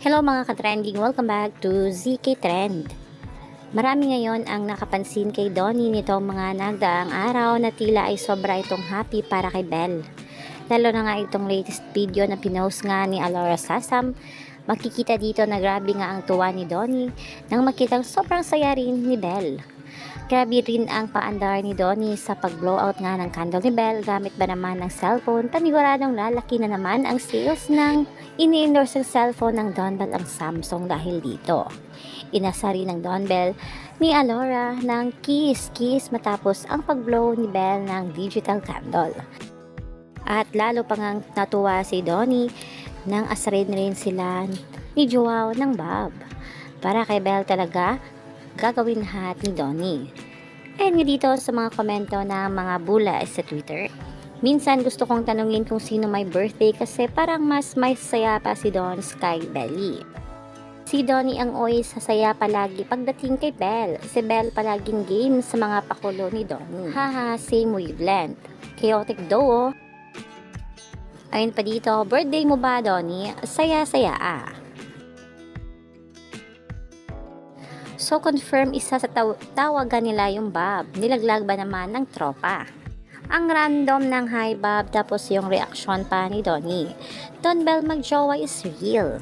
Hello mga ka-trending, welcome back to ZK Trend. Marami ngayon ang nakapansin kay Donnie nitong mga nagdaang araw na tila ay sobra itong happy para kay Belle. Lalo na nga itong latest video na pinost nga ni Alora Sasam, makikita dito na grabe nga ang tuwa ni Donnie nang makitang sobrang saya rin ni Belle. Grabe rin ang paandar ni Donnie sa pag-blowout nga ng candle ni Belle gamit ba naman ng cellphone, paniguradong lalaki na naman ang sales ng ini-endorse ng cellphone ng Don Bell ang Samsung dahil dito. Inasa rin ng Don Bell ni Alora ng kiss-kiss matapos ang pag-blow ni Bell ng digital candle. At lalo pa ngang natuwa si Donnie nang asarin rin sila ni Joao ng Bob. Para kay Bell talaga, gagawin lahat ni Donnie. Ayan nga dito sa mga komento ng mga bula sa Twitter. Minsan gusto kong tanungin kung sino may birthday kasi parang mas may saya pa si Don Sky Belly. Si Donnie ang oy sasaya palagi pagdating kay Belle. Si Belle palaging game sa mga pakulo ni Donnie. Haha, same wavelength. Chaotic duo. Ayun pa dito, birthday mo ba Donnie? Saya-saya ah. So confirm isa sa taw- tawagan nila yung Bob. Nilaglag ba naman ng tropa? Ang random ng hi Bob tapos yung reaction pa ni Donnie. Don Bell magjowa is real.